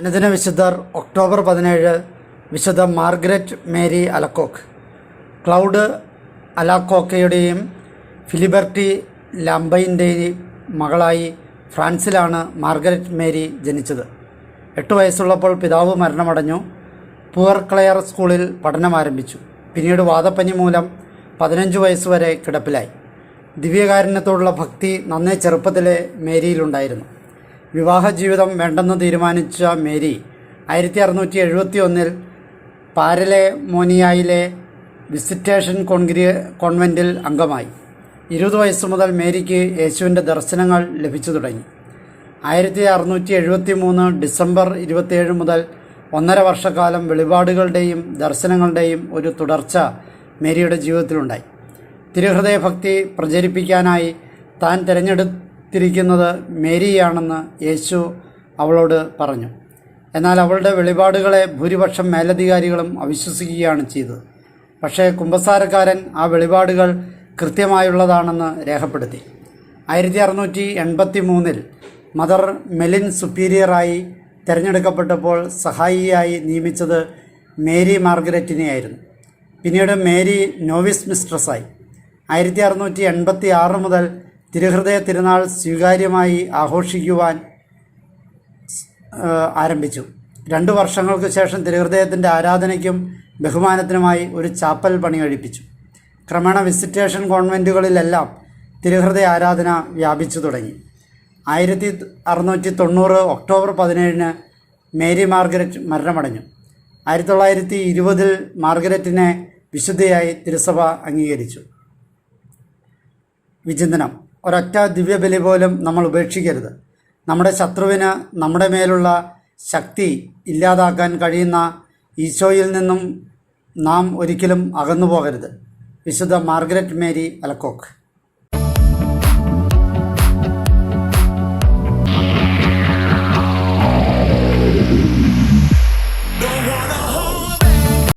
അനുദിന വിശുദ്ധർ ഒക്ടോബർ പതിനേഴ് വിശുദ്ധ മാർഗ്രറ്റ് മേരി അലക്കോക്ക്. ക്ലൗഡ് അലാക്കോക്കയുടെയും ഫിലിബർട്ടി ലാംബൈന്റെയും മകളായി ഫ്രാൻസിലാണ് മാർഗരറ്റ് മേരി ജനിച്ചത്. എട്ട് വയസ്സുള്ളപ്പോൾ പിതാവ് മരണമടഞ്ഞു. പുവർ ക്ലെയർ സ്കൂളിൽ പഠനം ആരംഭിച്ചു. പിന്നീട് വാദപ്പനി മൂലം പതിനഞ്ച് വയസ്സുവരെ കിടപ്പിലായി. ദിവ്യകാരുണ്യത്തോടുള്ള ഭക്തി നന്നേ ചെറുപ്പത്തിലെ മേരിയിലുണ്ടായിരുന്നു. വിവാഹ ജീവിതം വേണ്ടെന്ന് തീരുമാനിച്ച മേരി ആയിരത്തി അറുന്നൂറ്റി എഴുപത്തി ഒന്നിൽ പാരലെ മോനിയായിലെ വിസിറ്റേഷൻ കോൺഗ്രി കോൺവെന്റിൽ അംഗമായി. ഇരുപത് വയസ്സ് മുതൽ മേരിക്ക് യേശുവിന്റെ ദർശനങ്ങൾ ലഭിച്ചു തുടങ്ങി. ആയിരത്തി അറുന്നൂറ്റി എഴുപത്തി മൂന്ന് ഡിസംബർ ഇരുപത്തിയേഴ് മുതൽ ഒന്നര വർഷക്കാലം വെളിപാടുകളുടെയും ദർശനങ്ങളുടെയും ഒരു തുടർച്ച മേരിയുടെ ജീവിതത്തിലുണ്ടായി. തിരുഹൃദയ ഭക്തി പ്രചരിപ്പിക്കാനായി താൻ തിരഞ്ഞെടുത്തിരിക്കുന്നത് മേരിയാണെന്ന് യേശു അവളോട് പറഞ്ഞു. എന്നാൽ അവളുടെ വെളിപാടുകളെ ഭൂരിപക്ഷം മേലധികാരികളും അവിശ്വസിക്കുകയാണ് ചെയ്തത്. പക്ഷേ കുമ്പസാരക്കാരൻ ആ വെളിപാടുകൾ കൃത്യമായുള്ളതാണെന്ന് രേഖപ്പെടുത്തി. ആയിരത്തി അറുന്നൂറ്റി എൺപത്തി മൂന്നിൽ മദർ മെലിൻ സുപ്പീരിയറായി തിരഞ്ഞെടുക്കപ്പെട്ടപ്പോൾ സഹായിയായി നിയമിച്ചത് മേരി മാർഗരറ്റിനെയായിരുന്നു. പിന്നീട് മേരി നോവിസ് മിസ്ട്രസ്സായി ആയിരത്തി അറുന്നൂറ്റി എൺപത്തി ആറ് മുതൽ തിരുഹൃദയ തിരുനാൾ സ്വീകാര്യമായി ആഘോഷിക്കുവാൻ ആരംഭിച്ചു. രണ്ട് വർഷങ്ങൾക്ക് ശേഷം തിരുഹൃദയത്തിന്റെ ആരാധനയ്ക്കും ബഹുമാനത്തിനുമായി ഒരു ചാപ്പൽ പണി കഴിപ്പിച്ചു. ക്രമേണ വിസിറ്റേഷൻ കോൺവെന്റുകളിലെല്ലാം തിരുഹൃദയ ആരാധന വ്യാപിച്ചു തുടങ്ങി. ആയിരത്തി അറുന്നൂറ്റി തൊണ്ണൂറ് ഒക്ടോബർ പതിനേഴിന് മേരി മാർഗരറ്റ് മരണമടഞ്ഞു. ആയിരത്തി തൊള്ളായിരത്തി ഇരുപതിൽ മാർഗരറ്റിനെ വിശുദ്ധയായി തിരുസഭ അംഗീകരിച്ചു. വിചിന്തനം. ഒരൊറ്റ ദിവ്യബലി പോലും നമ്മൾ ഉപേക്ഷിക്കരുത്. നമ്മുടെ ശത്രുവിന് നമ്മുടെ മേലുള്ള ശക്തി ഇല്ലാതാക്കാൻ കഴിയുന്ന ഈശോയിൽ നിന്നും നാം ഒരിക്കലും അകന്നു പോകരുത് വിശുദ്ധ മാർഗരറ്റ് മേരി അലക്കോക്ക്.